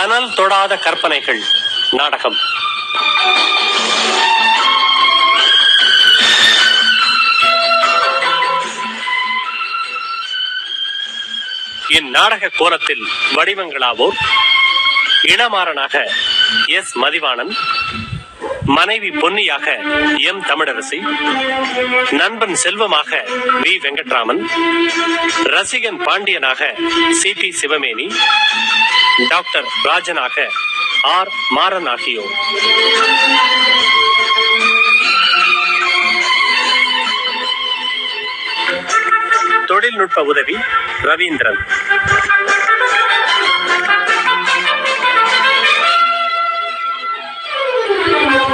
கனல் தொடாத கற்பனைகள். நாடகம். இந்நாடக கோலத்தில் வடிவங்களாவோர் இளமாறனாக எஸ். மதிவாணன் மனைவி பொன்னியாக எம். தமிழரசி நண்பன் செல்வமாக வி. வெங்கட்ராமன் ரசிகன் பாண்டியனாக சி. பி. சிவமேனி டாக்டர் ராஜனாக ஆர் மாறன் ஆகியோர். தொழில்நுட்ப உதவி ரவீந்திரன்.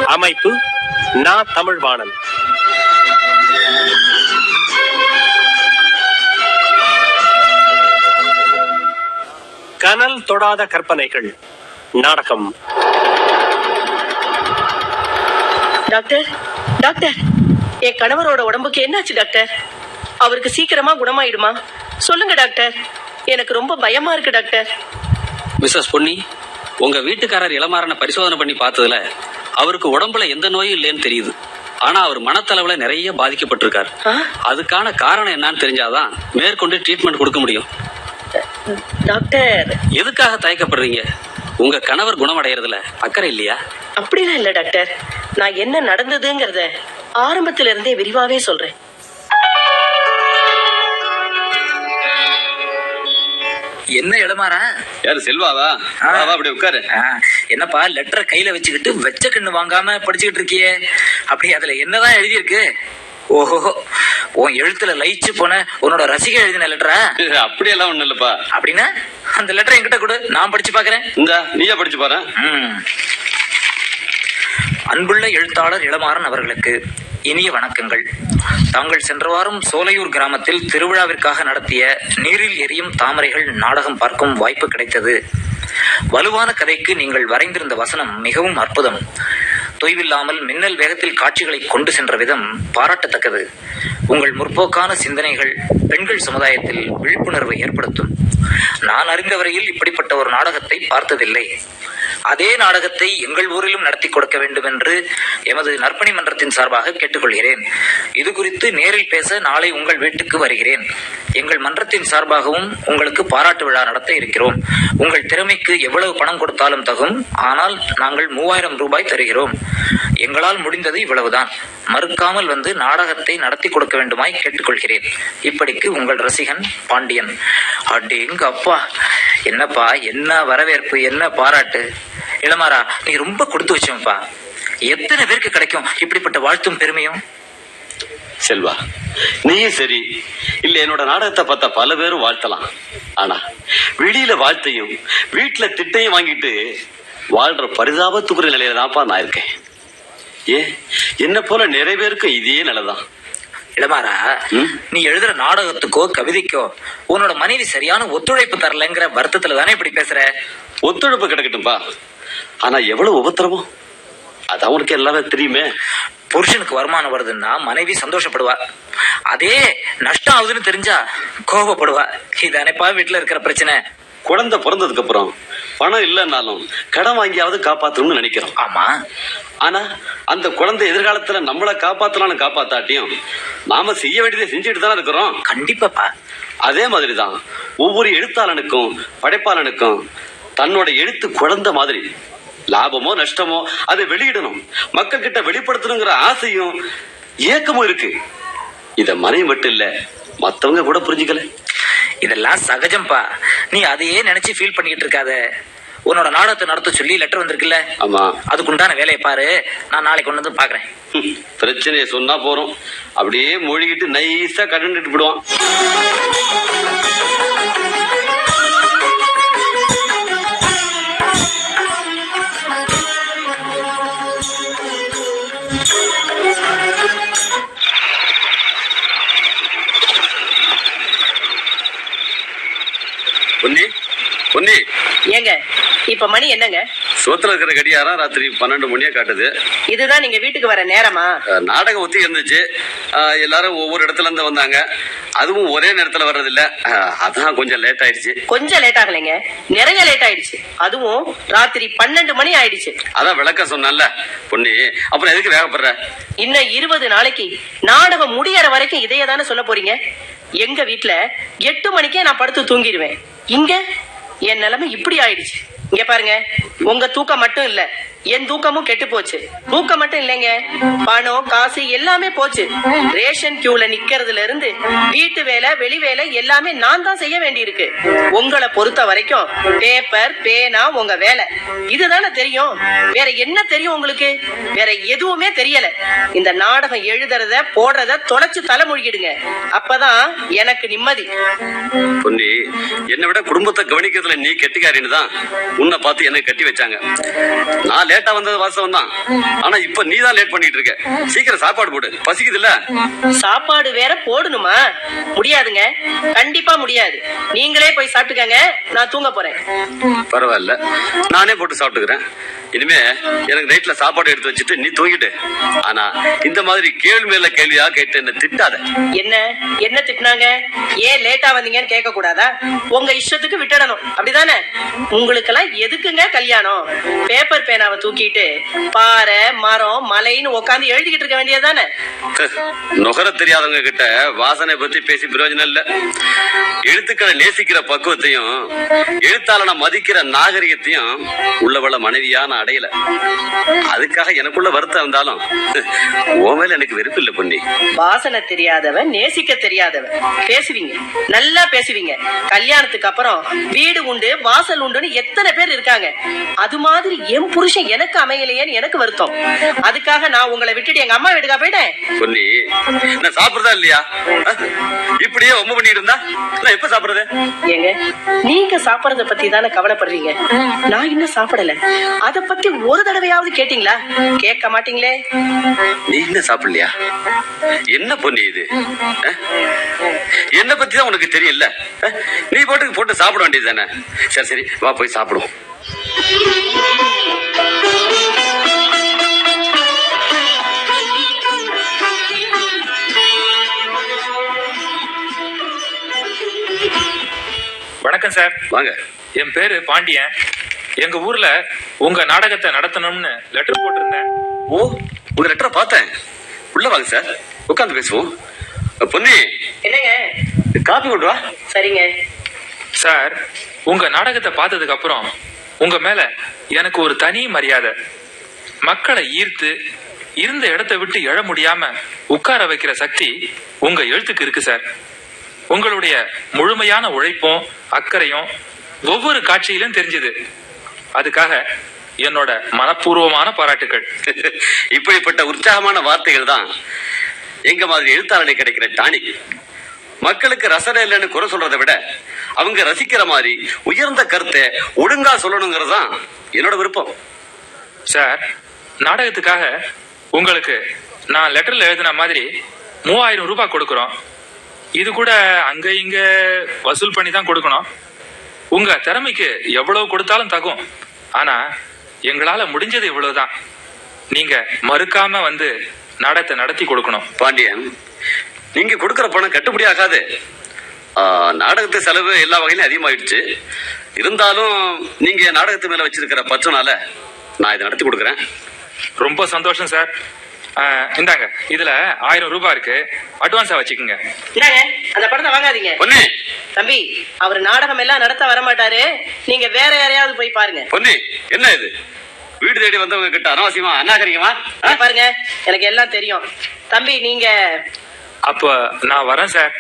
அமைப்பு நா தமிழ்வாணன். கனல் தொடாத கற்பனைகள். நாடகம். டாக்டர் டாக்டர் என் கணவரோட உடம்புக்கு என்னாச்சு டாக்டர்? அவருக்கு சீக்கிரமா குணமாயிடுமா? சொல்லுங்க டாக்டர். எனக்கு ரொம்ப பயமா இருக்கு டாக்டர். மிஸ்ஸஸ் பொன்னி உங்க வீட்டுக்காரர் இளமாறனை பரிசோதனை பண்ணி பார்த்ததுல அவருக்கு உடம்புல எந்த நோயும் இல்லைன்னு தெரியுது. ஆனா அவர் மனத்தளவுல நிறைய பாதிக்கப்பட்டிருக்கார்? அதுக்கான காரணம் என்னன்னு தெரிஞ்சாதான் மேற்கொண்டு ட்ரீட்மெண்ட் கொடுக்க முடியும். டாக்டர். எதுக்காக தயக்கப்படுறீங்க? உங்க கணவர் குணமடைறதுல அக்கறை இல்லையா? அப்படிலாம் இல்ல டாக்டர். நான் என்ன நடந்ததுங்கிறத ஆரம்பத்துல இருந்தே விரிவாவே சொல்றேன். என்ன இடமாறா யாரு செல்வாவா? ஆ. வா, வா, அப்படி உட்காரு. என்னப்பா லெட்டரை கையில வச்சுக்கிட்டு வெச்ச கண்ணு வாங்காம படிச்சுக்கிட்டு இருக்கியே? அப்படி அதுல என்னதான் எழுதியிருக்கு? ஓஹோ உன் எழுத்துல லயிச்சு போன உன்னோட ரசிகை எழுதின லெட்டரா அப்படியெல்லாம் ஒண்ணு இல்லப்பா. அப்படின்னா அந்த லெட்டரை என்கிட்ட கொடு. நான் படிச்சு பாக்குறேன். இந்த நீயே படிச்சு பாரு. அன்புள்ள எழுத்தாளர் இளமாறன் அவர்களுக்கு இனிய வணக்கங்கள். தாங்கள் சென்ற வாரம் சோலையூர் கிராமத்தில் திருவிழாவிற்காக நடத்திய நீரில் எரியும் தாமரைகள் நாடகம் பார்க்கும் வாய்ப்பு கிடைத்தது. வலுவான கதைக்கு நீங்கள் வரைந்திருந்த வசனம் மிகவும் அற்புதம். தொய்வில்லாமல் மின்னல் வேகத்தில் காட்சிகளை கொண்டு சென்ற விதம் பாராட்டத்தக்கது. உங்கள் முற்போக்கான சிந்தனைகள் பெண்கள் சமுதாயத்தில் விழிப்புணர்வை ஏற்படுத்தும். நான் அறிந்தவரையில் இப்படிப்பட்ட ஒரு நாடகத்தை பார்த்ததில்லை. அதே நாடகத்தை எங்கள் ஊரிலும் நடத்தி கொடுக்க வேண்டும் என்று எமது நற்பணி மன்றத்தின் சார்பாக கேட்டுக்கொள்கிறேன். இது குறித்து நேரில் பேச நாளை உங்கள் வீட்டுக்கு வருகிறேன். எங்கள் மன்றத்தின் சார்பாகவும் உங்களுக்கு பாராட்டு விழா நடத்த இருக்கிறோம். உங்கள் திறமைக்கு எவ்வளவு பணம் கொடுத்தாலும் தகும். ஆனால் நாங்கள் மூவாயிரம் ரூபாய் தருகிறோம். எங்களால் முடிந்தது இவ்வளவுதான். மறுக்காமல் வந்து நாடகத்தை நடத்தி கொடுக்க வேண்டுமாய் கேட்டுக்கொள்கிறேன். இப்படிக்கு உங்கள் ரசிகன் பாண்டியன். அடேங்க அப்பா என்னப்பா என்ன வரவேற்பு என்ன பாராட்டு. இளமாரா நீ ரொம்ப கொடுத்து வச்சோம்ப்பா. எத்தனை பேருக்கு கிடைக்கும் இப்படிப்பட்ட வாழ்த்தும் பெருமையும்? செல்வா நீயும் சரி. இல்ல என்னோட நாடகத்தை பார்த்த பல பேரும் வாழ்த்தலாம். ஆனா வெளியில வாழ்த்தையும் வீட்டுல திட்டையும் வாங்கிட்டு வாழ்ற பரிதாபத்துக்குரிய நிலையில தான்ப்பா நான் இருக்கேன். ஏன் என்ன போல நிறைய பேருக்கு இதே நிலைதான். இளமாரா ம்? நீ எழுதுற நாடகத்துக்கோ கவிதைக்கோ உன்னோட மனைவி சரியான ஒத்துழைப்பு தரலங்கிற வருத்தத்துல தானே இப்படி பேசுற? ஒத்துழைப்பு கிடைக்கட்டும்பா. ஆனா எவ்வளவு உபத்திரமம் அதான் உனக்கு எல்லாமே தெரியுமே. புருஷனுக்கு வருமானம் வருதுன்னா மனைவி சந்தோஷப்படுவா. அதே நஷ்டம் ஆகுதுன்னு தெரிஞ்சா கோபப்படுவா. இதானேப்பா வீட்டுல இருக்கிற பிரச்சனை. குழந்தை பிறந்ததுக்கு அப்புறம் பணம் இல்லைன்னாலும் கடன் வாங்கியாவது காப்பாத்தணும்னு நினைக்கிறோம். ஆமா. ஆனா அந்த குழந்தை எதிர்காலத்துல நம்மள காப்பாத்தலாம்னு காப்பாத்தாட்டியும் நாம செய்ய வேண்டியதை செஞ்சுட்டு தானே இருக்கிறோம். கண்டிப்பாப்பா. அதே மாதிரிதான் ஒவ்வொரு எழுத்தாளனுக்கும் படைப்பாளனுக்கும் தன்னோட எழுத்து குழந்தை மாதிரி. லாபமோ நஷ்டமோ அதை வெளியிடணும். மக்கள் கிட்ட வெளிப்படுத்தணுங்கிற ஆசையும் ஏக்கமும் இருக்கு. இத மனைவி மட்டும் இல்ல மத்தவங்க கூட புரிஞ்சுக்கல. இதெல்லாம் சகஜம்பா. நீ அதையே நினைச்சு ஃபீல் பண்ணிக்கிட்டு இருக்காத. உன்னோட நாடகத்தை நடத்த சொல்லி லெட்டர் வந்திருக்குல்ல? ஆமா. அதுக்குண்டான வேலையை பாரு. நான் நாளைக்கு கொண்டு வந்து பாக்குறேன் பிரச்சனையை சொன்னா போறோம். அப்படியே மூழ்கிட்டு நைஸா கடந்துட்டு விடுவான் இப்ப மணி என்னங்க? சோத்துல இருக்கிற கடியாரம் ராத்திரி பன்னெண்டு மணியா காட்டுது. இதுதான் நீங்க வீட்டுக்கு வர நேரமா? நாடகம் ஒத்தி இருந்துச்சு. எல்லாரும் ஒவ்வொரு இடத்துல இருந்து வந்தாங்க. அதுவும் ஒரே நேரத்துல வர்றதில்ல. அஹ், அதான் கொஞ்சம் லேட் ஆயிடுச்சு. கொஞ்சம் லேட் ஆகலைங்க. நிறைய லேட் ஆயிடுச்சு. அதுவும் ராத்திரி பன்னெண்டு மணி ஆயிடுச்சு. அதான் விளக்கம் சொன்னல பொண்ணி அப்புறம் எதுக்கு வேகப்படுற? இன்னும் இருபது நாளைக்கு நாடகம் முடியற வரைக்கும் இதையே தானே சொல்ல போறீங்க? எங்க வீட்ல எட்டு மணிக்கே நான் படுத்து தூங்கிடுவேன். இங்க என் நிலைமை இப்படி ஆயிடுச்சு. இங்க பாருங்க. உங்க தூக்கம் மட்டும் இல்ல. என் தூக்கமும் கெட்டு போச்சு. தூக்கம் மட்டும் இல்லைங்க. பணம் காசு எல்லாமே போச்சு. ரேஷன் கியூல நிக்கிறதுல இருந்து வீட்டு வேலை வெளி வேலை எல்லாமே நான் தான் செய்ய வேண்டியிருக்கு. உங்களை பொறுத்த வரைக்கும் பேப்பர் பேனா உங்க வேலை. இதுதானே தெரியும். வேற என்ன தெரியும் உங்களுக்கு? வேற எதுவுமே தெரியல. இந்த நாடகம் எழுதுறத போடுறத தொலைச்சு தலைமொழிகிடுங்க அப்பதான் எனக்கு நிம்மதி. பொன்னி என்னை விட குடும்பத்தை கவனிக்கிறதுல நீ கெட்டிக்காரின்னு தான் உன்னை பார்த்து என்ன கட்டி வச்சாங்க. நான் லேட்டா வந்தது வாசம் தான். ஆனா இப்ப நீ தான் லேட் பண்ணிட்டு இருக்க. சீக்கிரம் சாப்பாடு போடு. பசிக்குது இல்ல சாப்பாடு வேற போடணுமா? முடியாதுங்க. கண்டிப்பா முடியாது. நீங்களே போய் சாப்பிட்டுக்கங்க. நான் தூங்க போறேன். பரவாயில்ல. நானே போட்டு சாப்பிட்டுக்கிறேன். இனிமே எனக்கு நைட்ல சாப்பாடு எடுத்து வச்சுட்டு நீ தூங்கிட்டு ஆனா இந்த மாதிரி கேள்வி மேல கேள்வியா கேட்டு என்ன திட்டாத. என்ன? என்ன திட்டினாங்க? ஏன் லேட்டா வந்தீங்கன்னு கேட்க கூடாதா உங்க இஷ்டத்துக்கு விட்டுடணும். அப்படிதானே? உங்களுக்கெல்லாம் எதுக்குங்க கல்யாணம்? பேப்பர் பேனாவை தூக்கிட்டு பாறை மரம் மலைன்னு உட்காந்து எழுதிக்கிட்டு இருக்க வேண்டியதானே நுகர தெரியாதவங்க கிட்ட வாசனை பத்தி பேசி பிரயோஜனம் இல்ல. எழுத்துக்களை நேசிக்கிற பக்குவத்தையும் எழுத்தாளனை மதிக்கிற நாகரிகத்தையும் உள்ளவள மனைவியா நான் அடையல. அதுக்காக எனக்குள்ள வருத்தம் இருந்தாலும் மேல எனக்கு வெறுப்பு இல்ல பொன்னி. வாசனை தெரியாதவன் நேசிக்க தெரியாதவன். பேசுவீங்க நல்லா பேசுவீங்க. கல்யாணத்துக்கு அப்புறம் வீடு உண்டு வாசல் உண்டுன்னு எத்தனை பேர் இருக்காங்க. அது மாதிரி என் புருஷன் எனக்கு அமையலையேன்னு எனக்கு வருத்தம். அதுக்காக நான் உங்களை விட்டுட்டு எங்க அம்மா வீட்டுக்கா போயிட்டேன். பொன்னி நான் சாப்பிடுறதா இல்லையா? இப்படியே ஒம்பு பண்ணிட்டு இருந்தா? நான் எப்ப சாப்பிடுறது? ஏங்க நீங்க சாப்பிடறத பத்தி தானே கவலைப்படுறீங்க? நான் இன்னும் சாப்பிடல. அத பத்தி ஒரு தடவையாவது கேட்டீங்களா? கேட்க மாட்டீங்களே? நீ இன்னும் சாப்பிடலையா? என்ன பொன்னி இது? என்ன பத்தி தான் உனக்கு தெரியல? நீ பாட்டுக்கு போட்டு சாப்பிட வேண்டியது தானே சரி சரி வா போய் சாப்பிடுவோம். வணக்கம் சார். வாங்க. என் பேரு பாண்டியன். எங்க ஊர்ல உங்க நாடகத்தை நடத்தணும்னு லெட்டர் போட்டிருந்தேன். ஓ உங்க லெட்டரை பார்த்தேன். உள்ள வாங்க சார் உட்காந்து பேசுவோம். பொன்னி. என்னங்க? காப்பி கொண்டு வா. சரிங்க. சார் உங்க நாடகத்தை பார்த்ததுக்கு அப்புறம் உங்க மேல எனக்கு ஒரு தனி மரியாதை. மக்களை ஈர்த்து இருந்த இடத்தை விட்டு எழ முடியாம உட்கார வைக்கிற சக்தி உங்க எழுத்துக்கு இருக்கு சார் உங்களுடைய முழுமையான உழைப்பும் அக்கறையும் ஒவ்வொரு காட்சியிலும் தெரிஞ்சது. அதுக்காக என்னோட மனப்பூர்வமான பாராட்டுக்கள். இப்படிப்பட்ட உற்சாகமான வார்த்தைகள் தான் எங்க மாதிரி எழுத்தாளர்களுக்கு கிடைக்கிற டானிக் மக்களுக்கு ரசனை இல்லைன்னு குறை சொல்றதை விட அவங்க ரசிக்கிற மாதிரி உயர்ந்த கருத்தை ஒழுங்கா சொல்லணுங்கிறது தான் என்னோட விருப்பம். சார் நாடகத்துக்காக உங்களுக்கு நான் லெட்டர்ல எழுதின மாதிரி மூவாயிரம் ரூபாய் கொடுக்குறோம். இது கூட அங்க இங்க வசூல் பண்ணி தான் கொடுக்கணும். உங்க திறமைக்கு எவ்வளவு கொடுத்தாலும் தகும். ஆனா எங்களால முடிஞ்சது இவ்வளவுதான். நீங்க மறுக்காம வந்து நாடகத்தை நடத்தி கொடுக்கணும். பாண்டியன் நீங்க கொடுக்கிற பணம் கட்டுப்படி ஆகாது. நாடகத்து செலவு எல்லா வகையிலும் அதிகமாயிடுச்சு. இருந்தாலும் நீங்க நாடகத்து மேல வச்சிருக்கிற பற்றுனால நான் இதை நடத்தி கொடுக்குறேன். ரொம்ப சந்தோஷம் சார். இந்தாங்க இதுல ஆயிரம் ரூபாய் இருக்கு. அட்வான்ஸா வச்சுக்கோங்க. அந்த படத்தை வாங்காதீங்க. பொன்னி! தம்பி அவர் நாடகம் எல்லாம் நடத்த வர மாட்டாரு நீங்க வேற யாரையாவது போய் பாருங்க. பொன்னி என்ன இது? வீடு தேடி வந்தவங்க கிட்ட அனாவசியமா அநாகரிகமா? பாருங்க எனக்கு எல்லாம் தெரியும். தம்பி நீங்க அப்ப நான் வரேன் சார்.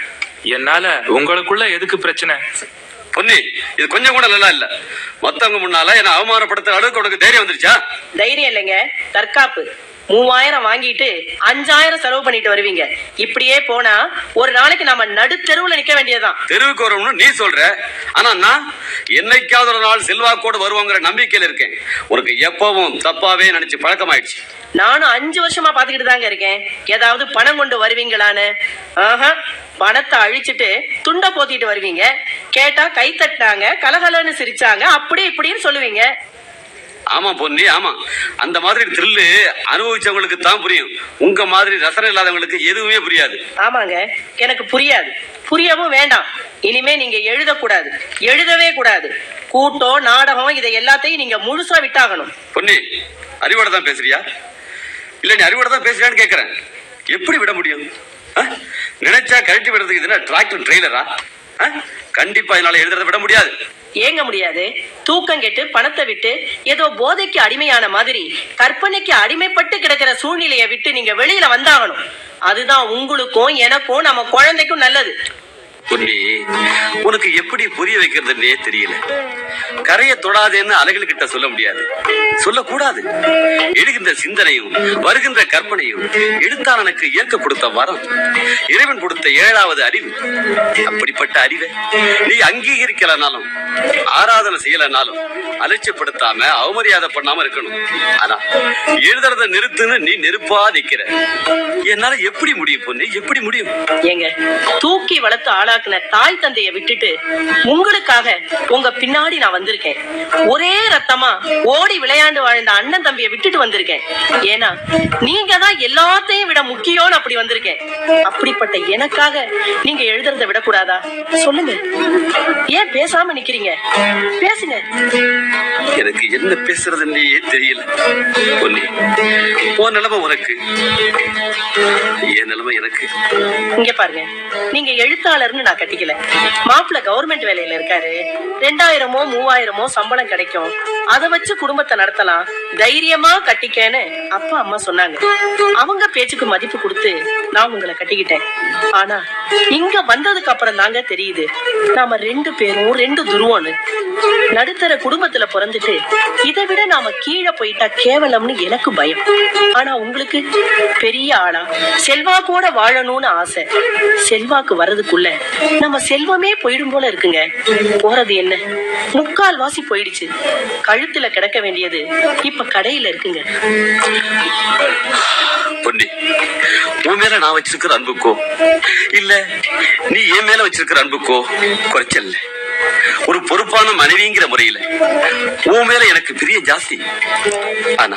என்னால உங்களுக்குள்ள எதுக்கு பிரச்சனை? பொன்னி இது கொஞ்சம் கூட நல்லா இல்ல. மத்தவங்க முன்னால என்ன அவமானப்படுத்துற அளவுக்கு உனக்கு தைரியம் வந்துருச்சா? தைரியம் இல்லைங்க தற்காப்பு. மூவாயிரம் வாங்கிட்டு அஞ்சாயிரம் செலவு பண்ணிட்டு வருவீங்க. இப்படியே போனா ஒரு நாளைக்கு நம்ம நடுத்தெருவுல நிக்க வேண்டியதுதான். தெருவுக்கு வரணும்னு நீ சொல்ற. ஆனா நான் என்னைக்காவது ஒரு நாள் செல்வாக்கோடு வருவோங்கிற நம்பிக்கையில இருக்கேன். உனக்கு எப்பவும் தப்பாவே நினைச்சு பழக்கமாயிடுச்சு. நானும் அஞ்சு வருஷமா பாத்துக்கிட்டு தாங்க இருக்கேன். ஏதாவது பணம் கொண்டு வருவீங்களான்னு. ஆஹா பணத்தை அழிச்சிட்டு துண்டை போத்திட்டு வருவீங்க. கேட்டா கை தட்டினாங்க கலகலன்னு சிரிச்சாங்க. அப்படி இப்படின்னு சொல்லுவீங்க. ஆமா பொன்னி ஆமா. அந்த மாதிரி த்ரில்லு அனுபவிச்சவங்களுக்கு தான் புரியும். உங்க மாதிரி ரசனை இல்லாதவங்களுக்கு எதுவுமே புரியாது. ஆமாங்க. எனக்கு புரியாது. புரியவும் வேண்டாம். இனிமே நீங்க எழுதக்கூடாது. எழுதவே கூடாது. கூட்டம் நாடகம் இதை எல்லாத்தையும் நீங்க முழுசா விட்டாகணும். பொன்னி அறிவோட தான் பேசுறியா? இல்ல நீ அறிவோட தான் பேசுறியான்னு கேக்குறேன். எப்படி விட முடியும்? நினைச்சா கழட்டி விடுறதுக்கு இதுனா டிராக்டர் ட்ரெய்லரா கண்டிப்பா என்னால எழுதுறத விட முடியாது. ஏங்க முடியாது? தூக்கம் கெட்டு பணத்தை விட்டு ஏதோ போதைக்கு அடிமையான மாதிரி கற்பனைக்கு அடிமைப்பட்டு கிடக்கிற சூழ்நிலையை விட்டு நீங்க வெளியில வந்தாகணும். அதுதான் உங்களுக்கும் எனக்கும் நம்ம குழந்தைக்கும் நல்லது. பொன்னி உனக்கு எப்படி புரிய வைக்கிறதுன்னே தெரியல. கரையை தொடாதேன்னு அலைகள் கிட்ட சொல்ல முடியாது. சொல்லக்கூடாது. எழுகின்ற சிந்தனையும் வருகின்ற கற்பனையும் எழுத்தாளனுக்கு இயற்கை கொடுத்த வரம் இறைவன் கொடுத்த ஏழாவது அறிவு. அப்படிப்பட்ட அறிவை நீ அங்கீகரிக்கலனாலும் ஆராதனை செய்யலனாலும் அலட்சியப்படுத்தாம அவமரியாதை பண்ணாம இருக்கணும். ஆனா எழுதுறத நிறுத்துன்னு நீ நெருப்பா நிக்கிற. என்னால எப்படி முடியும் பொண்ணு எப்படி முடியும்? ஏங்க தூக்கி வளர்த்து ஆளாக்குன தாய் தந்தைய விட்டுட்டு உங்களுக்காக உங்க பின்னாடி நான் வந்திருக்கேன். ஒரே ரத்தமா ஓடி விளையாண்டு வாழ்ந்த அண்ணன் தம்பிய விட்டுட்டு வந்திருக்கேன். ஏன்னா நீங்க தான் எல்லாத்தையும் விட முக்கியம்னு அப்படி வந்திருக்கேன். அப்படிப்பட்ட எனக்காக நீங்க எழுதுறத விடக்கூடாதா? சொல்லுங்க. ஏன் பேசாம நிக்கிறீங்க? பேசுங்க. எனக்கு என்ன பேசுறதுன்னே தெரியல. உன் நிலைமை உனக்கு. என் நிலைமை எனக்கு. இங்க பாருங்க. நீங்க எழுத்தாளர்னு நான் கட்டிக்கல. மாப்பிள்ள கவர்மெண்ட் வேலையில இருக்காரு. ரெண்டாயிரமோ மூவாயிரமோ சம்பளம் கிடைக்கும். அத வச்சு குடும்பத்தை நடத்தலாம். தைரியமா கட்டிக்கன்னு அப்பா அம்மா சொன்னாங்க. அவங்க பேச்சுக்கு மதிப்பு கொடுத்து நான் உங்களை கட்டிக்கிட்டேன். ஆனா இங்க வந்ததுக்கு அப்புறம் தாங்க தெரியுது. நாம ரெண்டு பேரும் ரெண்டு துருவம்னு நடுத்தர குடும்பத்துல பிறந்துட்டு இதை விட நாம கீழே போயிட்டா கேவலம்னு எனக்கு பயம். ஆனா உங்களுக்கு பெரிய ஆளா செல்வாக்கோட வாழணும்னு ஆசை. செல்வாக்கு வர்றதுக்குள்ள நம்ம செல்வமே போயிடும் போல இருக்குங்க. போறது என்ன? முக்கால் வாசி போயிடுச்சு. கழுத்துல கிடக்க வேண்டியது இப்ப கடையில இருக்குங்க. பொன்னி உன் மேல நான் வச்சிருக்கிற அன்புக்கோ? இல்ல நீ என் மேல வச்சிருக்கிற அன்புக்கோ? குறைச்சல் ஒரு பொறுப்பான மனைவிங்கிற முறையில. உன் மேல எனக்கு பிரிய ஜாஸ்தி. ஆனா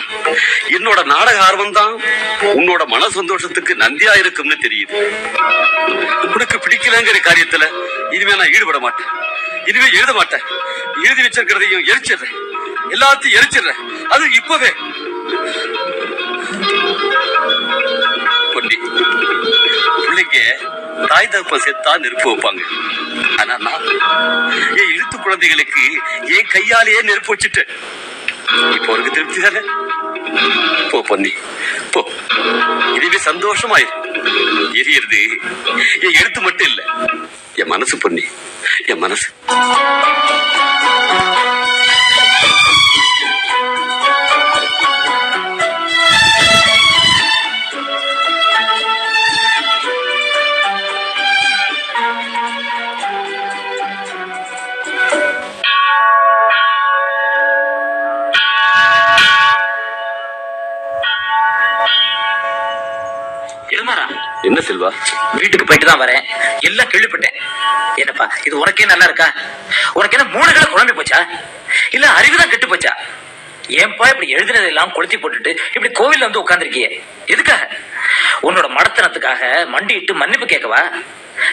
என்னோட நாடக ஆர்வம் தான் உன்னோட மன சந்தோஷத்துக்கு நந்தியா இருக்கும்னு தெரியுது. உனக்கு பிடிக்கலங்கிற காரியத்துல இனிமே நான் ஈடுபட மாட்டேன். இனிமே எழுத மாட்டேன். எழுதி வச்சிருக்கிறதையும் எரிச்சிடுறேன். எல்லாத்தையும் எரிச்சிடுறேன். அது இப்பவே. பொண்டி பிள்ளைங்க தாய் தகப்ப செத்தா நெருப்பு வைப்பாங்க. ஆனா நான் என் எழுத்து குழந்தைகளுக்கு என் கையாலேயே நெருப்பு வச்சுட்டேன் இப்போ உனக்கு திருப்தி தானே? போ பொன்னி போ. இதுவே சந்தோஷமாயிரு. எரியறது என் எழுத்து மட்டும் இல்ல என் மனசு பொன்னி என் மனசு. வீட்டுக்கு போயிட்டு தான் வரேன். எல்லாம் கேள்விப்பட்டேன். என்னப்பா இது உனக்கே நல்லா இருக்கா? உனக்கு என்ன மூணு கிலோ குழம்பு போச்சா? இல்ல அறிவுதான் கெட்டு போச்சா? ஏன்பா இப்படி எழுதினதெல்லாம் கொளுத்தி போட்டுட்டு இப்படி கோவில்ல வந்து உட்காந்துருக்கிய எதுக்காக? உன்னோட மடத்தனத்துக்காக மண்டியிட்டு மன்னிப்பு கேட்கவா?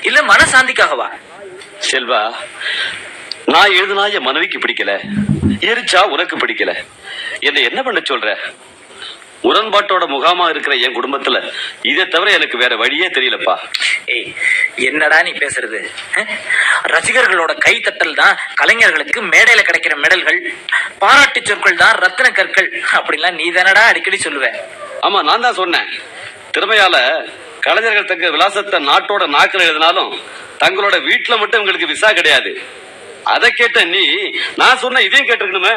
இல்ல மனசாந்திக்காகவா? செல்வா நான் எழுதுனா என் மனைவிக்கு பிடிக்கல. எரிச்சா உனக்கு பிடிக்கல. என்ன என்ன பண்ண சொல்ற? முரண்பாட்டோட முகாமா இருக்கிற என் குடும்பத்துல இதை தவிர எனக்கு வேற வழியே தெரியலப்பா. ஏய் என்னடா நீ பேசுறது? ரசிகர்களோட கைத்தட்டல் தான் கலைஞர்களுக்கு மேடையில கிடைக்கிற மெடல்கள் பாராட்டு சொற்கள் தான் ரத்தின கற்கள். அப்படின்லாம் நீ தானடா அடிக்கடி சொல்லுவ. ஆமா நான் தான் சொன்னேன். திறமையால கலைஞர்கள் தங்க விலாசத்தை நாட்டோட நாக்கில் எழுதினாலும் தங்களோட வீட்டுல மட்டும் உங்களுக்கு விசா கிடையாது. அதை கேட்ட நீ நான் சொன்ன இதையும் கேட்டிருக்கணுமே.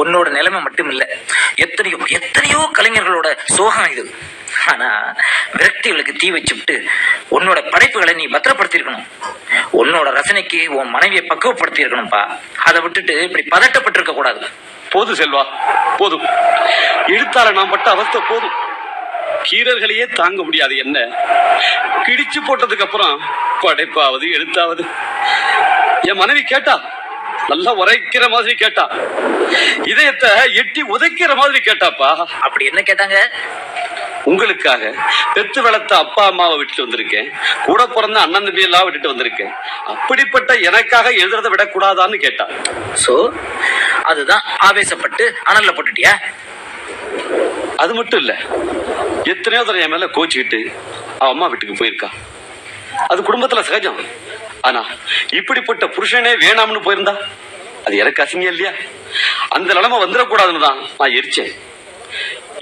உன்னோட நிலைமை மட்டும் இல்ல எத்தனையோ எத்தனையோ கலைஞர்களோட சோகம் இது. ஆனா விரக்திகளுக்கு தீ வச்சுட்டு உன்னோட படைப்புகளை நீ பத்திரப்படுத்தியிருக்கணும். உன்னோட ரசனைக்கு உன் மனைவியை பக்குவப்படுத்தி இருக்கணும்ப்பா அதை விட்டுட்டு இப்படி பதட்டப்பட்டிருக்க கூடாது. போதும் செல்வா போதும் எழுத்தால நான் பட்ட அவஸ்தை போதும். கீரர்களையே தாங்க முடியாது என்ன. கிடிச்சு போட்டதுக்கு அப்புறம் படைப்பாவது எழுத்தாவது. என் மனைவி கேட்டா நல்லா உரைக்கிற மாதிரி கேட்டா இதயத்தை எட்டி உதைக்கிற மாதிரி கேட்டாப்பா. அப்படி என்ன கேட்டாங்க? உங்களுக்காக பெத்து வளர்த்த அப்பா அம்மாவை விட்டுட்டு வந்திருக்கேன். கூட பிறந்த அண்ணன் தம்பி எல்லாம் விட்டுட்டு வந்திருக்கேன். அப்படிப்பட்ட எனக்காக எழுதுறதை விடக்கூடாதான்னு கேட்டா. சோ அதுதான் ஆவேசப்பட்டு அனல்ல போட்டுட்டியா? அது மட்டும் இல்ல எத்தனையோ தடவை என் மேல கோச்சிக்கிட்டு அவ அம்மா வீட்டுக்கு போயிருக்கா. அது குடும்பத்துல சகஜம். ஆனா இப்படிப்பட்ட புருஷனே வேணாம்னு போயிருந்தா அது எனக்கு அசிங்கம் இல்லையா? அந்த நிலைமை வந்துடக்கூடாதுன்னு தான் நான் எரிச்சேன்.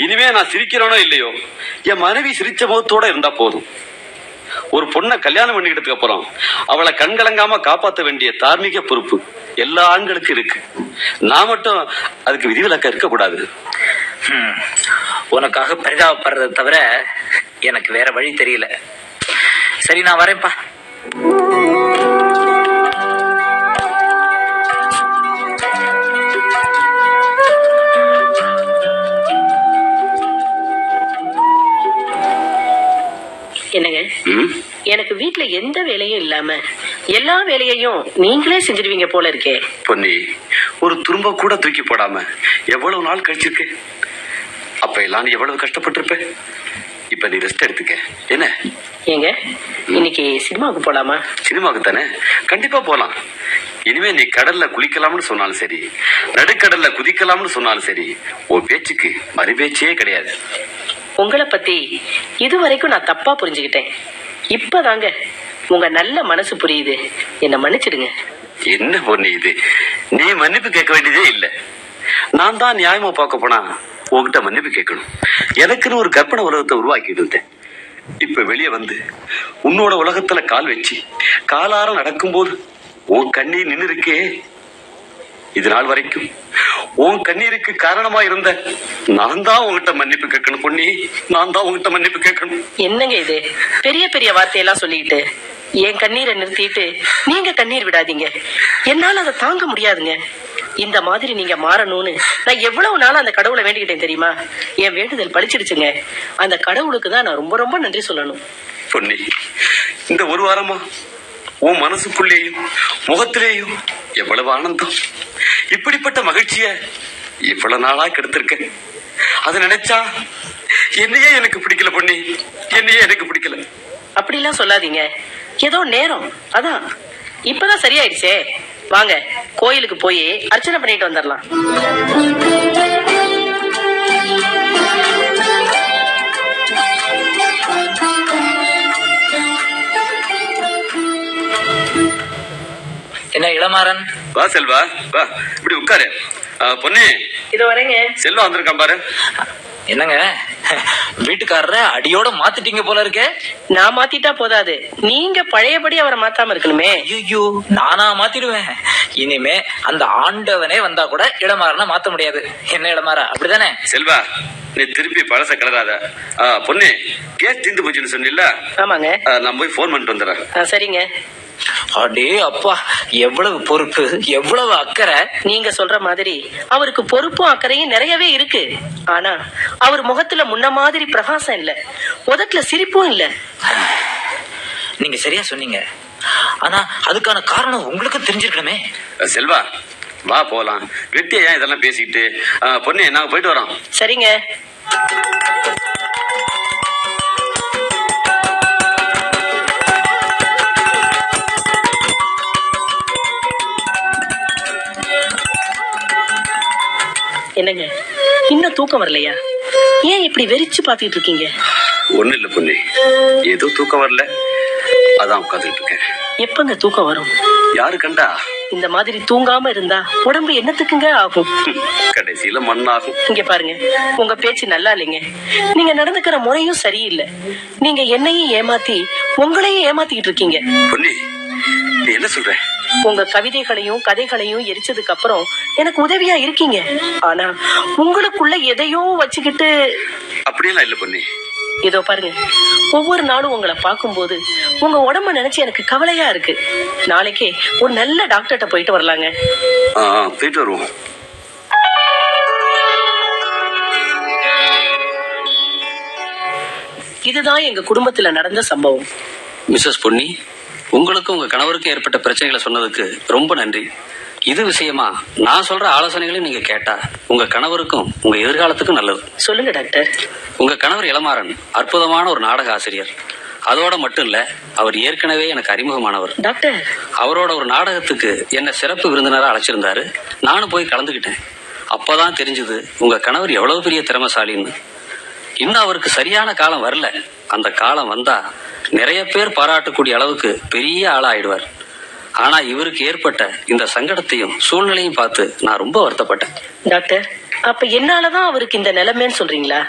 இனிமே நான் சிரிக்கிறேனோ இல்லையோ என் மனைவி சிரிச்ச முகத்தோட இருந்தா போதும். ஒரு பொண்ணை கல்யாணம் பண்ணிக்கிட்டதுக்கு அப்புறம் அவளை கண்கலங்காம காப்பாற்ற வேண்டிய தார்மீக பொறுப்பு எல்லா ஆண்களுக்கும் இருக்கு. நான் மட்டும் அதுக்கு விதிவிலக்க இருக்கக்கூடாது. உனக்காக பரிதாபப்படுறத தவிர எனக்கு வேற வழி தெரியல. சரி நான் வரேன்ப்பா. எனக்கு வீட்ல எந்த வேலையும் இல்லாம எல்லா வேலையையும் நீங்களே செஞ்சிருவீங்க போல இருக்கே. பொன்னி ஒரு துரும்ப கூட தூக்கி போடாம எவ்வளவு நாள் கழிச்சிருக்கு? அப்ப எல்லாம் நீ எவ்வளவு கஷ்டப்பட்டிருப்ப? இப்ப நீ ரெஸ்ட் எடுத்துக்க. என்ன? ஏங்க இன்னைக்கு சினிமாவுக்கு போலாமா? சினிமாவுக்கு தானே கண்டிப்பா போலாம். இனிமே நீ கடல்ல குளிக்கலாம்னு சொன்னாலும் சரி நடுக்கடல்ல குதிக்கலாம்னு சொன்னாலும் சரி உன் பேச்சுக்கு மறு பேச்சே கிடையாது. உங்களை பத்தி இதுவரைக்கும் நான் தப்பா புரிஞ்சுக்கிட்டேன். இப்பதாங்க உங்க நல்ல மனசு புரியுது. என்ன மன்னிச்சிடுங்க. என்ன பொண்ணு இது? நீ மன்னிப்பு கேட்க வேண்டியதே இல்ல. நான் தான் நியாயமா பார்க்க போனா உங்ககிட்ட மன்னிப்பு கேட்கணும். எனக்குன்னு ஒரு கற்பனை உலகத்தை உருவாக்கிட்டு இருந்தேன். இப்ப வெளியே வந்து உன்னோட உலகத்துல கால் வச்சு காலார நடக்கும்போது உன் கண்ணீர் நின்று இருக்கே இது நாள் வரைக்கும். உன் கண்ணீருக்கு காரணமா இருந்த நான் தான் உன்கிட்ட மன்னிப்பு கேட்கணும் பொண்ணி நான் தான் உன்கிட்ட மன்னிப்பு கேட்கணும். என்னங்க இது? பெரிய பெரிய வார்த்தையெல்லாம் சொல்லிக்கிட்டு என் கண்ணீரை நிறுத்திட்டு நீங்க கண்ணீர் விடாதீங்க. என்னால அதை தாங்க முடியாதுங்க. இந்த மாதிரி நீங்க மாறணும்னு நான் எவ்வளவு நாள் அந்த கடவுளை வேண்டிக்கிட்டேன் தெரியுமா? என் வேண்டுதல் பழிச்சிடுச்சுங்க. அந்த கடவுளுக்கு தான் நான் ரொம்ப ரொம்ப நன்றி சொல்லணும். பொன்னி இந்த ஒரு வாரமா உன் மனசுக்குள்ளேயும் முகத்திலேயும் எவ்வளவு ஆனந்தம். இப்படிப்பட்ட மகிழ்ச்சிய இவ்வளவு நாளா கெடுத்திருக்க அதை நினைச்சா என்னையே எனக்கு பிடிக்கல பொண்ணு என்னையே எனக்கு பிடிக்கல. அப்படிலாம் சொல்லாதீங்க. ஏதோ நேரம். அதான். இப்பதான் சரியாயிடுச்சே. வாங்க கோயிலுக்கு போய் அர்ச்சனை பண்ணிட்டு வந்துடலாம் இளமாறன்? வா செல்வா வா. இப்படி உட்காரு. பொன்னி இது வரேங்க. செல்வா வந்திருக்கான் பாரு. என்னங்க? வீட்டுக்காரரை அடியோட மாத்திட்டீங்க போல இருக்கே. நான் மாத்திட்டா போதாது. நீங்க பழையபடி அவரை மாத்தாம இருக்கணுமே. ஐயோ நானா மாத்திடுவேன். இனிமே அந்த ஆண்டவனே வந்தா கூட இளமாறனை மாத்த முடியாது. என்ன இளமாறா அப்படிதானே? செல்வா நீ திருப்பி பழச கிளறாத பொன்னி கேஸ் தீர்ந்து போச்சுன்னு சொன்னில்ல? ஆமாங்க. நான் போய் ஃபோன் பண்ணிட்டு வந்துடுறேன். சரிங்க. அடே அப்பா எவ்வளவு பொறுப்பு எவ்வளவு அக்கறை. நீங்க சொல்ற மாதிரி அவருக்கு பொறுப்பும் அக்கறையும் நிறையவே இருக்கு. ஆனா அவர் முகத்துல முன்ன மாதிரி பிரகாசம் இல்ல. உதட்டுல சிரிப்பும் இல்ல. நீங்க சரியா சொன்னீங்க. ஆனா அதுக்கான காரணம் உங்களுக்கு தெரிஞ்சிருக்கணுமே. செல்வா வா போலாம். வெட்டியா ஏன் இதெல்லாம் பேசிக்கிட்டு பொன்னி நாங்க போயிட்டு வரோம். சரிங்க. என்னங்க? இன்னும் தூக்கம் வரலையா? ஏன் இப்படி வெறிச்சு பாத்துட்டு இருக்கீங்க? ஒண்ணு இல்ல பொன்னி. ஏதோ தூக்கம் வரல. அதான் உட்காந்துட்டு இருக்கேன். எப்பங்க தூக்கம் வரும்? யாரு கண்டா? இந்த மாதிரி தூங்காம இருந்தா உடம்பு என்னத்துக்குங்க ஆகும்? கடைசியில மண்ணாகும். இங்க பாருங்க. உங்க பேச்சு நல்லா இல்லைங்க. நீங்க நடந்துக்கிற முறையும் சரியில்லை. நீங்க என்னையும் ஏமாத்தி உங்களையும் ஏமாத்திக்கிட்டு இருக்கீங்க. பொன்னி நீ என்ன சொல்ற? உங்க கவிதைகளையும் கதைகளையும் எரிச்சதுக்கு அப்புறம் எனக்கு உதவியா இருக்கீங்க. ஆனா உங்களுக்குள்ள எதையோ வச்சுக்கிட்டு அப்படியெல்லாம் இல்ல பொன்னி. இதோ பாருங்க. ஒவ்வொரு நாளும் உங்களை பார்க்கும்போது உங்க உடம்ப நினைச்சு எனக்கு கவலையா இருக்கு. நாளைக்கே ஒரு நல்ல டாக்டர்கிட்ட போயிட்டு வரலாங்க. போயிட்டு வருவோம். இதுதான் எங்க குடும்பத்துல நடந்த சம்பவம். மிஸ்ஸஸ் பொன்னி உங்களுக்கும் உங்க கணவருக்கும் ஏற்பட்ட பிரச்சனைகளை சொன்னதுக்கு ரொம்ப நன்றி. இது விஷயமா நான் சொல்ற ஆலோசனைகளையும் நீங்க கேட்டா உங்க கணவருக்கும் உங்க எதிர்காலத்துக்கும் நல்லது. சொல்லுங்க டாக்டர். உங்க கணவர் இளமாறன் அற்புதமான ஒரு நாடக ஆசிரியர். அதோட மட்டும் இல்ல அவர் ஏற்கனவே எனக்கு அறிமுகமானவர். டாக்டர். அவரோட ஒரு நாடகத்துக்கு என்ன சிறப்பு விருந்தினரா அழைச்சிருந்தாரு. நானும் போய் கலந்துக்கிட்டேன் அப்பதான் தெரிஞ்சது உங்க கணவர் எவ்வளவு பெரிய திறமைசாலின்னு. இன்னும் அவருக்கு சரியான காலம் வரல. அந்த காலம் வந்தா நிறைய பேர் பாராட்டக்கூடிய அளவுக்கு பெரிய ஆளா ஆயிடுவார் ஆனா இவருக்கு ஏற்பட்ட இந்த சங்கடத்தையும் சூழ்நிலையும் பார்த்து நான் ரொம்ப வருத்தப்பட்டேன். டாக்டர் அப்ப என்னாலதான் அவருக்கு இந்த நிலைமைன்னு சொல்றீங்களா?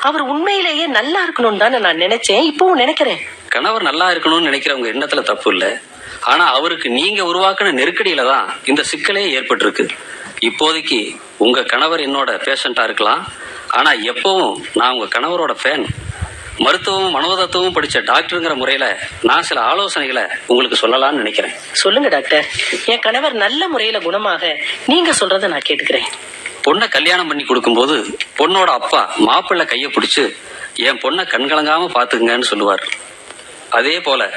அவர் உண்மையிலேயே நல்லா இருக்கணும்னு தானே நான் நினைச்சேன் இப்பவும் நினைக்கிறேன். கணவர் நல்லா இருக்கணும்னு நினைக்கிறவங்க எண்ணத்துல தப்பு இல்ல. ஆனா அவருக்கு நீங்க உருவாக்குன நெருக்கடியில தான் இந்த சிக்கலே ஏற்பட்டிருக்கு. இப்போதைக்கு உங்க கணவர் என்னோட பேஷண்டா இருக்கலாம். ஆனா எப்பவும் நான் உங்க கணவரோட ஃபேன் மருத்துவமும் மனோதத்துவமும் படிச்ச டாக்டருங்கிற முறையில நான் சில ஆலோசனைகளை உங்களுக்கு சொல்லலாம்னு நினைக்கிறேன். சொல்லுங்க டாக்டர். என் கணவர் நல்ல முறையில குணமாக நீங்க சொல்றத நான் கேட்டுக்கிறேன். பொண்ணை கல்யாணம் பண்ணி கொடுக்கும்போது பொண்ணோட அப்பா மாப்பிள்ளை கைய பிடிச்சு என் பொண்ணை கண்கலங்காம பாத்துக்குங்கன்னு சொல்லுவார். அதே போல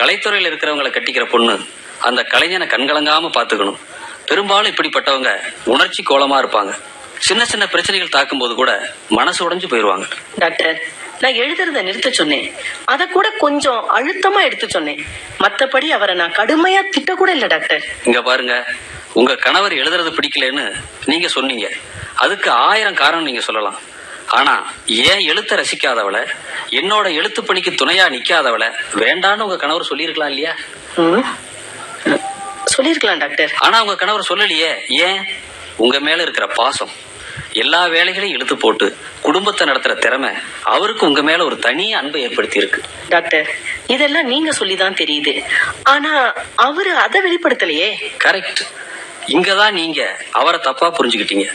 கலைத்துறையில இருக்கிறவங்களை கட்டிக்கிற பொண்ணு அந்த கலைஞனை கண்கலங்காம பாத்துக்கணும் பெரும்பாலும் இப்படிப்பட்டவங்க உணர்ச்சி கோலமா இருப்பாங்க. சின்ன சின்ன பிரச்சனைகள் தாக்கும்போது கூட மனசு உடைஞ்சு போயிருவாங்க டாக்டர் நான் எழுதுறத நிறுத்த சொன்னேன். அத கூட கொஞ்சம் அழுத்தமா எடுத்து சொன்னேன். மத்தபடி அவரை நான் கடுமையா திட்ட கூட இல்ல டாக்டர். இங்க பாருங்க. உங்க கணவர் எழுதுறது பிடிக்கலன்னு நீங்க சொன்னீங்க. அதுக்கு ஆயிரம் காரணம் நீங்க சொல்லலாம். ஆனா ஏன் எழுத்த ரசிக்காதவளை என்னோட எழுத்து பணிக்கு துணையா நிக்காதவளை வேண்டான்னு உங்க கணவர் சொல்லியிருக்கலாம் இல்லையா? ம்? சொல்லிருக்கலாம் டாக்டர். ஆனா உங்க கணவர் சொல்லலையே. ஏன்? உங்க மேல இருக்கிற பாசம். எல்லா வேலைகளையும் இழுத்து போட்டு குடும்பத்தை நடத்துற திறமை அவருக்கு உங்க மேல ஒரு தனி அன்பை ஏற்படுத்தி இருக்கு டாக்டர் இதெல்லாம் நீங்க சொல்லிதான் தெரியுது. ஆனா அவரு அதை வெளிப்படுத்தலையே. கரெக்ட் இங்கதான் நீங்க அவரை தப்பா புரிஞ்சுக்கிட்டீங்க.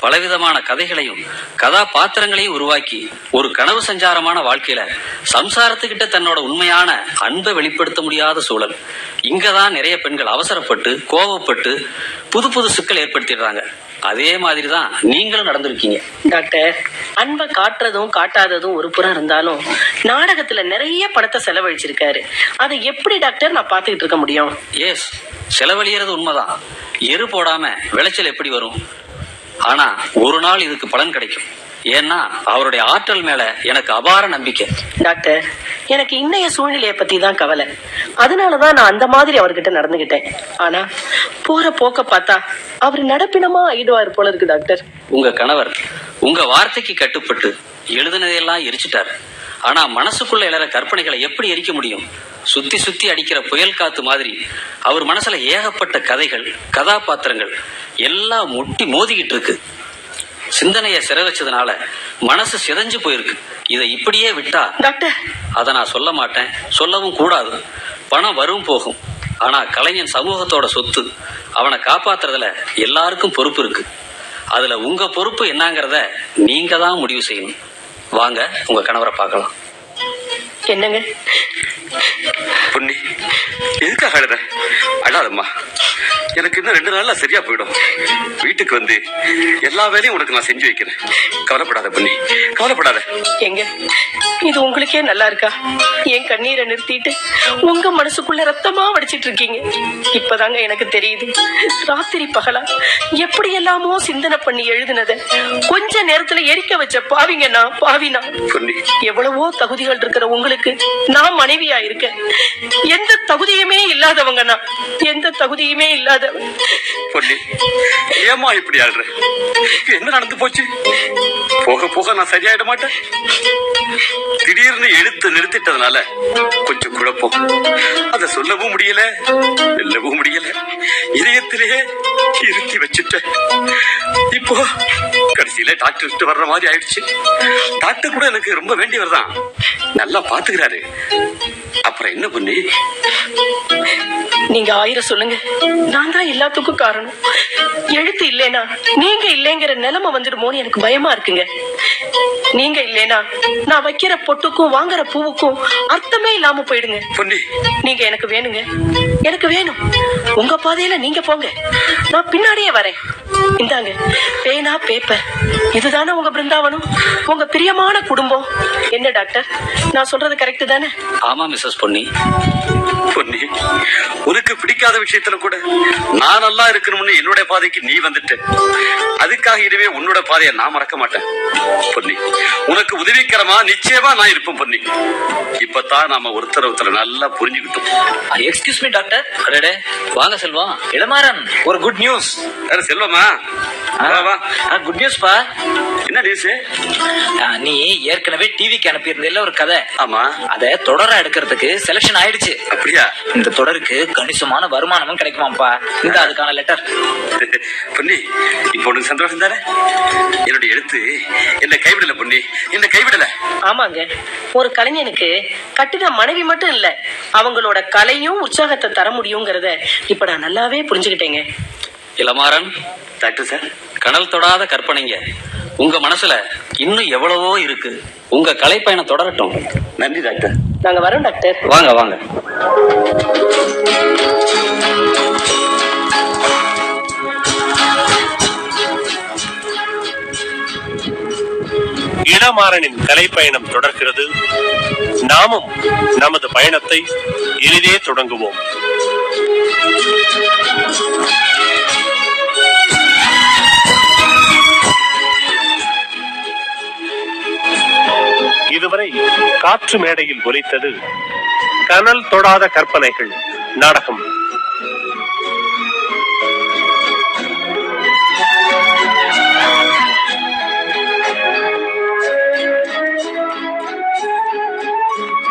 பலவிதமான கதைகளையும் கதாபாத்திரங்களையும் உருவாக்கி ஒரு கனவு சஞ்சாரமான வாழ்க்கையில சம்சாரத்துக்கிட்ட தன்னோட உண்மையான அன்பை வெளிப்படுத்த முடியாத சூழல். இங்கதான் நிறைய பெண்கள் அவசரப்பட்டு கோவப்பட்டு புது புது சிக்கல் ஏற்படுத்திடுறாங்க. அதே மாதிரிதான் நீங்களும் நடந்திருக்கீங்க. டாக்டர் அன்பை காட்டுறதும் காட்டாததும் ஒரு புறம் இருந்தாலும் நாடகத்துல நிறைய பணத்தை செலவழிச்சிருக்காரு. அதை எப்படி டாக்டர் நான் பாத்துக்கிட்டு இருக்க முடியும்? எஸ் செலவழியறது உண்மைதான். எரு போடாம விளைச்சல் எப்படி வரும்? ஆனா ஒரு நாள் இதுக்கு பலன் கிடைக்கும். ஏன்னா அவருடைய ஆற்றல் மேல எனக்கு அபார நம்பிக்கை. டாக்டர் எனக்கு இன்னைய சூழ்நிலைய பத்தி தான் கவலை. அதனாலதான் நான் அந்த மாதிரி அவர்கிட்ட நடந்துகிட்டேன். ஆனா போற போக்க பார்த்தா அவர் நடப்பினமா ஆயிடுவார் போல இருக்கு டாக்டர். உங்க கணவர் உங்க வார்த்தைக்கு கட்டுப்பட்டு எழுதுனதையெல்லாம் எரிச்சிட்டாரு. ஆனா மனசுக்குள்ள எழற கற்பனைகளை எப்படி எரிக்க முடியும்? சுத்தி சுத்தி அடிக்கிற புயல் காத்து மாதிரி அவர் மனசுல ஏகப்பட்ட கதைகள் கதாபாத்திரங்கள் எல்லாம் முட்டி மோதிக்கிட்டு இருக்கு. சிந்தனைய சிற வச்சதுனால மனசு சிதைஞ்சு போயிருக்கு. இதை இப்படியே விட்டா டாக்டர். அதை நான் சொல்ல மாட்டேன். சொல்லவும் கூடாது. பணம் வரும் போகும். ஆனா கலைஞன் சமூகத்தோட சொத்து அவனை காப்பாத்துறதுல எல்லாருக்கும் பொறுப்பு இருக்கு. அதுல உங்க பொறுப்பு என்னங்கறத நீங்க தான் முடிவு செய்யணும். வாங்க உங்க கணவரை பார்க்கலாம். என்னங்க? பொன்னி எதுக்காக அழுத அழாதம்மா. எனக்கு இன்னும் ரெண்டு நாள்ல சரியா போயிடும். வீட்டுக்கு வந்து எல்லா வேலையும் உனக்கு நான் செஞ்சு வைக்கிறேன். கவலைப்படாத பொன்னி கவலைப்படாத. எங்க? இது உங்களுக்கே நல்லா இருக்கா? என் கண்ணீரை நிறுத்திட்டு உங்க மனசுக்குள்ள ரத்தமா வடிச்சிட்டு இருக்கீங்க. இப்பதாங்க எனக்கு தெரியுது ராத்திரி பகலா எப்படி எல்லாமோ சிந்தனை பண்ணி எழுதுனத கொஞ்ச நேரத்துல எரிக்க வச்ச பாவிங்க நான் பாவினா எவ்வளவோ தகுதிகள் இருக்கிற உங்களுக்கு நான் மனைவியா இருக்கேன். எந்த தகுதியுமே இல்லாதவங்க நான். எந்த தகுதியுமே இல்லாத பொன்னி ஏமா இப்படி ஆடுற என்ன நடந்து போச்சு? போக போக நான் சரியாயிட மாட்டேன். திடீர்னு எழுத்து நிறுத்திட்டதுனால கொஞ்சம் குழப்பம். அத சொல்லவும் முடியல வெல்லவும் முடியல. இதயத்திலேயே இருத்தி வச்சுட்டேன். இப்போ கடைசியில டாக்டர் வர்ற மாதிரி ஆயிடுச்சு. டாக்டர் கூட எனக்கு ரொம்ப வேண்டியவர் தான். நல்லா பார்த்து பாத்துக்கிறாரு அப்புறம் என்ன பண்ணி? நீங்க ஆயிரம் சொல்லுங்க. நான் தான் எல்லாத்துக்கும் காரணம். எழுத்து இல்லைனா நீங்க இல்லைங்கிற நிலைமை வந்துடுமோன்னு எனக்கு பயமா இருக்குங்க. நீங்க இல்லைனா நான் வைக்கிற பொட்டுக்கும் வாங்குற பூவுக்கும் அர்த்தமே இல்லாம போயிடுங்க. பொன்னி நீங்க எனக்கு வேணுங்க. எனக்கு வேணும். உங்க பாதையில நீங்க போங்க. நான் பின்னாடியே வரேன். இந்தாங்க பேனா பேப்பர் இதுதானே உங்க பிருந்தாவனம்? உங்க பிரியமான குடும்பம். என்ன டாக்டர்? நான் சொல்றது கரெக்ட் தானே? ஆமா மிஸ்ஸஸ் பொன்னி. பொன்னி உனக்கு பிடிக்காத விஷயத்துல கூட நான் நல்லா இருக்கணும்னு என்னுடைய பாதைக்கு நீ வந்துட்ட. அதுக்காக இனிமே உன்னோட பாதையை நான் மறக்க மாட்டேன் பொன்னி உனக்கு உதவிக்கரமா நிச்சயமா நான் இருப்பேன் பொன்னி இப்பதான் நாம ஒருத்தர் ஒருத்தர் நல்லா புரிஞ்சுக்கிட்டோம். எக்ஸ்கியூஸ் மீ டாக்டர் அடடே. வாங்க செல்வம் இளமாறன். ஒரு குட் நியூஸ் செல்வமா? குட் நியூஸ் பா. என்ன நீ ஏற்கனவே டிவிக்கு அனுப்பியிருந்தேல ஒரு கதை. ஆமா. அத தொடரா எடுக்கிறதுக்கு செலக்ஷன் ஆயிடுச்சு. அப்படியா? இந்த தொடருக்கு கணிசமான வருமானமும் கிடைக்குமாப்பா இந்த அதுக்கான லெட்டர் பொன்னி இப்போ உனக்கு சந்தோஷம் தானே? என்னுடைய எழுத்து என்ன கைவிடல பொன்னி. என்ன கைவிடல. ஆமாங்க. ஒரு கலைஞனுக்கு கட்டின மனைவி மட்டும் இல்ல அவங்களோட கலையும் உற்சாகத்தை தர முடியுங்கிறத இப்ப நான் நல்லாவே புரிஞ்சுக்கிட்டேங்க. இளமாறன். டாக்டர் சார் கடல் தொடாத கற்பனைங்க. உங்க மனசுல இன்னும் எவ்வளவோ இருக்கு. உங்க கலைப்பயணம் தொடரட்டும். நன்றி டாக்டர் நாங்க வரோம் டாக்டர் வாங்க வாங்க. இளமாறனின் கலைப்பயணம் தொடர்கிறது. நாமும் நமது பயணத்தை எளிதே தொடங்குவோம். இதுவரை காற்று மேடையில் ஒலித்தது கனல் தொடாத கற்பனைகள் நாடகம்.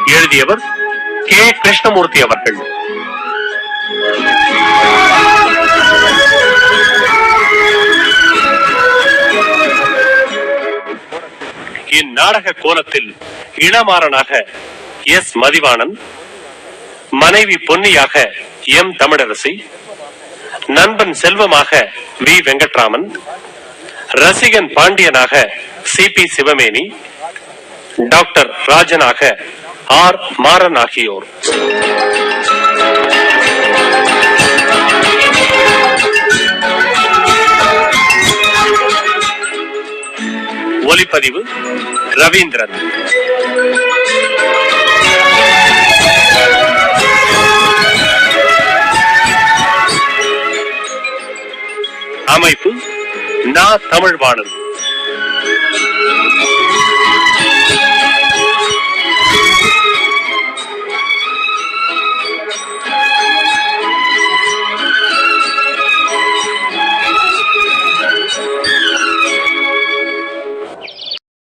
எழுதியவர் கே. கிருஷ்ணமூர்த்தி அவர்கள். இந்நாடக கோலத்தில் இளமாறனாக எஸ். மதிவாணன் மனைவி பொன்னியாக எம். தமிழரசி நண்பன் செல்வமாக வி. வெங்கட்ராமன் ரசிகன் பாண்டியனாக சி. பி. சிவமேனி டாக்டர் ராஜனாக ஆர். மாறன் ஆகியோர். ஒலிப்பதிவு ரவீந்திரன். அமைப்பு நா தமிழ்வாணன்.